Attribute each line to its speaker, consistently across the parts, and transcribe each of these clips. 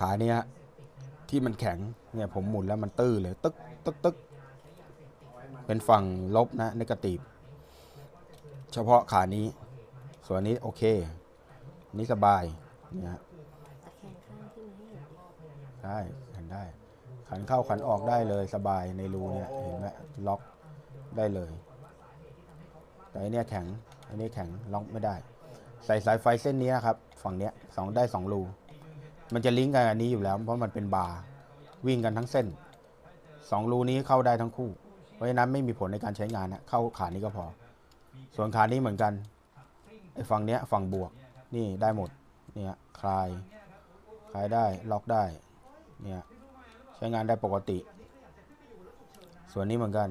Speaker 1: ขาเนี้ยที่มันแข็งเนี่ยผมหมุนแล้วมันตื้อเลยตึกตึกตึกเป็นฝั่งลบนะนกตีบเฉพาะขานี้ ส่วนนี้โอเค นี่สบายเนี่ยฮะ
Speaker 2: ตะแข้าง
Speaker 1: ได้ขันได้ ขันเข้าขันออกได้เลยสบายในรูเนี่ยเห็นไหมล็อกได้เลย แต่อันเนี้ยแข็งอันนี้แข็งล็อกไม่ได้ ใส่สายไฟเส้นนี้นะครับ ฝั่งเนี้ยสองได้สองรู มันจะลิงก์กันอันนี้อยู่แล้ว เพราะมันเป็นบาร์วิ่งกันทั้งเส้นสองรูนี้เข้าได้ทั้งคู่ เพราะฉะนั้นไม่มีผลในการใช้งานนะเข้าขานี้ก็พอ ส่วนขานี้เหมือนกันไอ้ฝั่งเนี้ยฝั่งบวกนี่ได้หมดเนี่ยคลายคลายได้ล็อกได้เนี่ยใช้งานได้ปกติ ส่วนนี้เหมือนกัน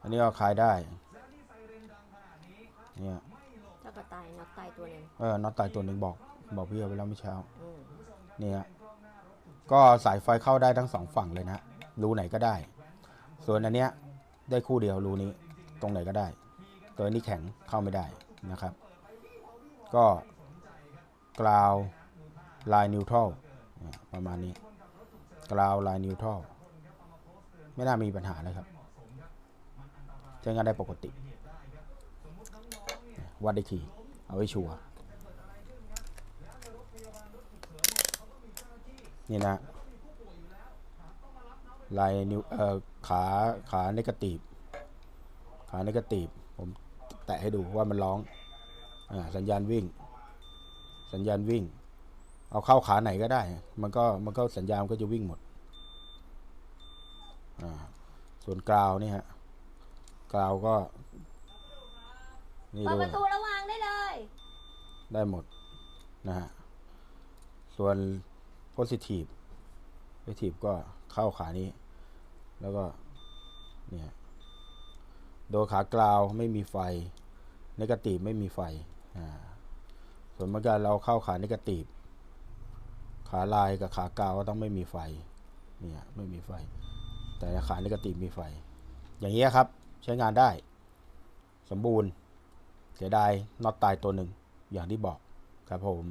Speaker 1: อันนี้ก็คลายได้เนี่ย
Speaker 2: เจ้ากระต่ายน็อตตายตัวหนึ่ง
Speaker 1: เออน็อตตายตัวหนึ่งบอก บอกพี่เอาไปแล้วเมื่อเช้า
Speaker 2: อืม
Speaker 1: เนี่ย ก็สายไฟเข้าได้ทั้งสองฝั่งเลยนะรูไหนก็ได้ ส่วนอันเนี้ยได้คู่เดียวรูนี้ ตรงไหนก็ได้ ตัวนี้แข็งเข้าไม่ได้นะครับ ก็กราวลายนิวทรัลประมาณนี้กราวลายนิวทรัลไม่น่ามีปัญหาเลยครับใช้งานได้ปกติ วัดได้ที เอาไว้ชัวร์นี่นะลายนิ้วเอ่อขาขาเนกาตีบขาเนกาตีบผมแตะให้ดูว่ามันร้องอ่สัญญาณวิ่ง สัญญาณวิ่ง เอาเข้าขาไหนก็ได้ มันก็มันก็สัญญาณมันก็จะวิ่งหมดอ่าส่วนกราวนี่ฮะกราวก็ นี่
Speaker 2: เปิด
Speaker 1: ด้
Speaker 2: ป
Speaker 1: วย
Speaker 2: ระตูระวางได้เลย
Speaker 1: ได้หมดนะฮะ ส่วน positive positive ก็เข้าขานี้ แล้วก็ เนี่ย โดยขากราวไม่มีไฟ n นกาตีไม่มีไฟ อ่า ส่วนเมื่อกี้เราเข้าขา n นกาตีขาลายกับขากราวก็ต้องไม่มีไฟ เนี่ยไม่มีไฟ แต่ขา n นกาตีมีไฟ อย่างเงี้ยครับใช้งานได้ สมบูรณ์ เสียดายน็อตตายตัวหนึ่งอย่างที่บอกครับผม